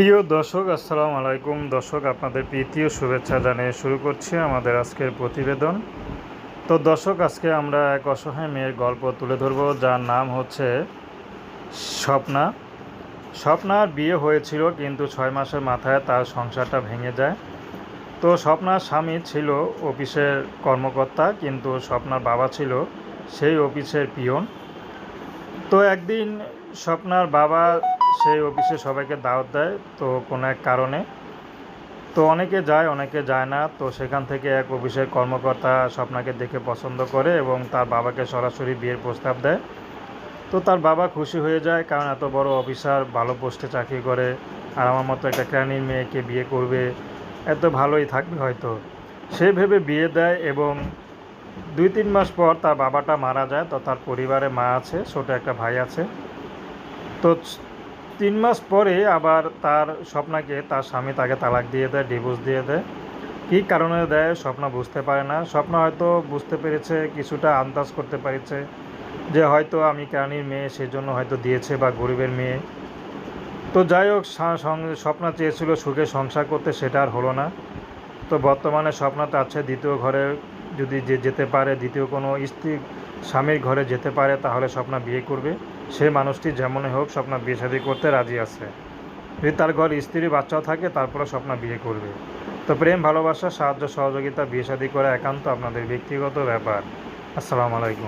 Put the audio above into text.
প্রিয় দর্শক, আসসালামু আলাইকুম। দর্শক, আপনাদের প্রীতি ও শুভেচ্ছা জানিয়ে শুরু করছি আমাদের আজকের প্রতিবেদন। তো দর্শক, আজকে আমরা এক অসহায় মেয়ের গল্প তুলে ধরব, যার নাম হচ্ছে স্বপ্না। স্বপ্নার বিয়ে হয়েছিল কিন্তু ছয় মাসের মাথায় তার সংসারটা ভেঙে যায়। তো স্বপ্নার স্বামী ছিল অফিসের কর্মকর্তা, কিন্তু স্বপ্নার বাবা ছিল সেই অফিসের পিয়ন। তো একদিন স্বপ্নার বাবা সেই অফিসে সবাইকে দাওয়াত দেয় তো কোনো এক কারণে। তো অনেকে যায় অনেকে যায় না। তো সেখান থেকে এক অফিসের কর্মকর্তা স্বপ্নাকে দেখে পছন্দ করে এবং তার বাবাকে সরাসরি বিয়ের প্রস্তাব দেয়। তো তার বাবা খুশি হয়ে যায় কারণ এত বড় অফিসার, ভালো পোস্টে চাকরি করে আর আমার মতো একটা ক্রানির মেয়েকে বিয়ে করবে, এত ভালোই থাকবে হয়তো। সে ভেবে বিয়ে দেয় এবং দুই তিন মাস পর তার বাবাটা মারা যায়। তো তার পরিবারে মা আছে, ছোটো একটা ভাই আছে। তো তিন মাস পরে আবার তার স্বপ্নাকে তার স্বামী তাকে তালাক দিয়ে দেয়, ডিভোর্স দিয়ে দেয়। কী কারণে দেয় স্বপ্ন বুঝতে পারে না। স্বপ্ন হয়তো বুঝতে পেরেছে, কিছুটা আন্দাজ করতে পেরেছে যে হয়তো আমি কেরানির মেয়ে, সেজন্য হয়তো দিয়েছে বা গরিবের মেয়ে। তো যাই হোক স্বপ্ন চেয়েছিল সুখে সংসার করতে, সেটা আর হলো না। তো বর্তমানে স্বপ্ন চাচ্ছে দ্বিতীয় ঘরে যদি যে যেতে পারে, দ্বিতীয় কোনো স্ত্রী স্বামীর ঘরে যেতে পারে, তাহলে স্বপ্ন বিয়ে করবে। সে মানুষটি যেমনই হোক স্বপ্ন বিয়ে শাদী করতে রাজি আছে। যদি তার ঘর স্ত্রী, বাচ্চাও থাকে তারপরে স্বপ্ন বিয়ে করবে। তো প্রেম, ভালোবাসা, সাহায্য, সহযোগিতা, বিয়ে শাদী করা একান্ত আপনাদের ব্যক্তিগত ব্যাপার। আসসালামু আলাইকুম।